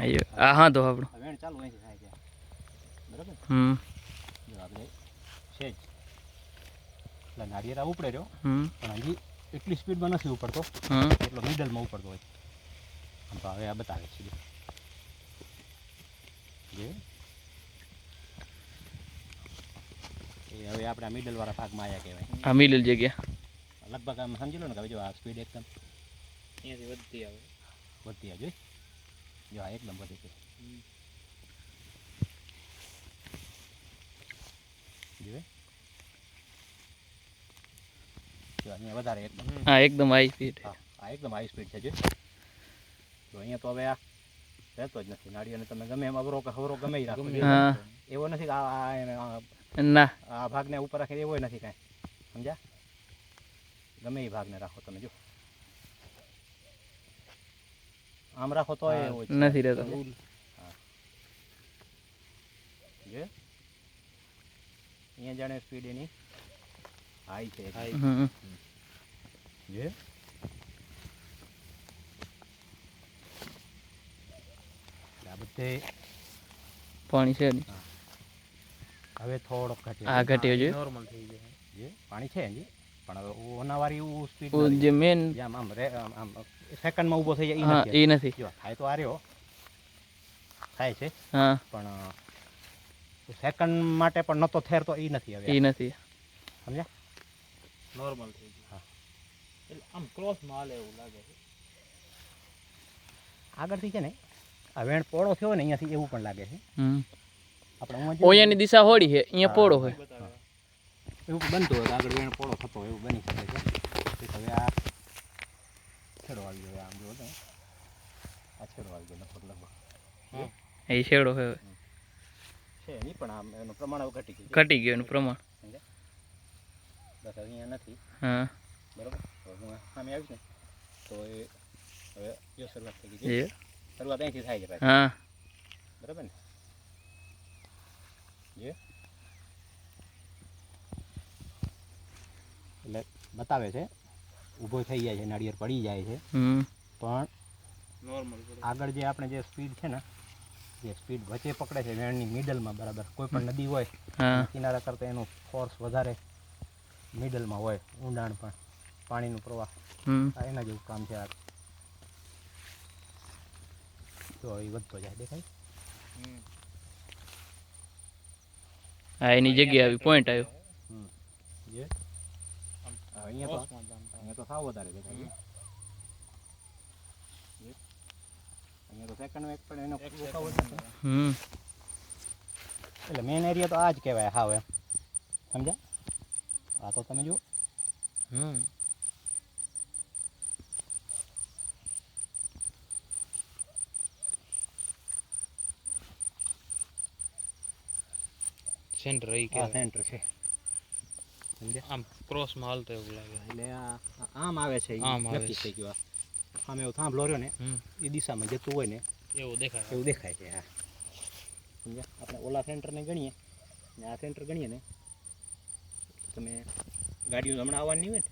આયો. આ હા તો આપણો વેણ ચાલુ અહીંથી થાય છે બરાબર? હમ. જો આપણે છે જ. એટલે નાળિયેર આ ઉપડે રહ્યો. હમ. પણ હજી એટલી સ્પીડમાં નથી ઉપડતો. હમ. એટલો મિડલમાં ઉપડતો હોય. આમ તો હવે આ બતાવે છે. જે. એ હવે આપણે આ મિડલવાળા ભાગમાં આવ્યા કહેવાય. આ મિડલ જગ્યા. લગભગ આમ સમજી લો ને કે હવે જો આ સ્પીડ એકદમ અહીંયાથી વધતી આવે. વધતી આવે જોઈ. જો આ એકદમ વધી ગઈ જોઈ જો અહીંયા વધારે એકદમ હા એકદમ હાઈ સ્પીડ હા એકદમ હાઈ સ્પીડ છે જો તો અહીંયા તો હવે આ રહેતો જ નથી નાળિયેરને તમે ગમે એમ અવરો કે હવરો ગમે રાખો એવો નથી કે આ આ એને આ- ના આ ભાગને ઉપર રાખે એવો નથી કાંઈ સમજ્યા ગમે એ ભાગને રાખો તમે જો આમ રાખો તો નથી રહેતો. જો? અહીંયા જાણે સ્પીડ એની હાઈ છે. જો? બધે પાણી છે હવે થોડોક ઘટ્યો આ ઘટ્યો છે નોર્મલ થઈ જાય. જે? પાણી છે હજી? પણ ઓનાવારી એવું સ્પીડ જે મેન આમ આમ આમ સેકન્ડમાં ઊભો થઈ જાય ઈ હા નથી. એ નથી. જો થાય તો આ રહ્યો થાય છે. હા. પણ સેકન્ડ માટે પણ નતો થેરતો એ નથી હવે. એ નથી. સમજ્યા? નોર્મલ થઈ ગયું. હા. એટલે આમ ક્રોસ માલ એવું લાગે છે. આગળથી છે ને આ વેણ પોળો થયો ને અહીંયાથી એવું પણ લાગે છે. આપણે ઓયાની દિશા હોડી છે. અહીંયા પોળો હોય. એવું બનતું હોય આગળ વેણ પોળો થતો હોય એવું બની શકે છે. હવે આ છેડો આવી ગયો આમ જો તમે. આ છેડો આવી ગયો લગભગ લગભગ. એ છેડો છે નહીં પણ આમ એનું પ્રમાણ ઘટી ગયું ઘટી ગયું એનું પ્રમાણ. બસ અહીંયા નથી. હા. બરોબર? હું સામે આવીશ ને તો એ હવે જો શરૂઆત થઈ ગઈ છે. શરૂઆત અહીંથી થાય છે હા. બરાબર ને? જે? એટલે બતાવે છે. ઊભો થઈ જાય છે નાળિયેર પડી જાય છે. પણ નોર્મલ આગળ જે આપણે જે સ્પીડ છે ને જે સ્પીડ વચ્ચે પકડે છે વેણની મિડલમાં બરાબર કોઈ પણ નદી હોય કિનારા કરતાં એનું ફોર્સ વધારે મિડલમાં હોય ઊંડાણ પણ પાણીનું પ્રવાહ. એના જેવું કામ છે આ. તો એ વધતો જાય દેખાય? હા એની જગ્યાએ આવી પોઈન્ટ આવ્યો. અહીંયા તો. અહીંયા તો સાવ વધારે દેખાય અહીંયા તો સેકન્ડ એક પણ એનો. હમ. એટલે મેઇન એરિયા તો આ જ કહેવાય હાવ. એમ સમજ્યા? આ તો તમે જુઓ. હમ. સેન્ટર રહી કે સેન્ટર છે. આમ ક્રોસમાં હાલતો એવું લાગે. એટલે આમ આવે છે આમ નક્કી થઈ ગયું આમ એવું થાંભલો રહ્યો ને એ દિશામાં જતું હોય ને એવું દેખાય. એવું દેખાય છે હા. સમજ્યા? આપણે ઓલા સેન્ટરને ગણીએ. ને આ સેન્ટર ગણીએ ને તમે ગાડીઓ હમણાં આવવાની નહીં હોય ને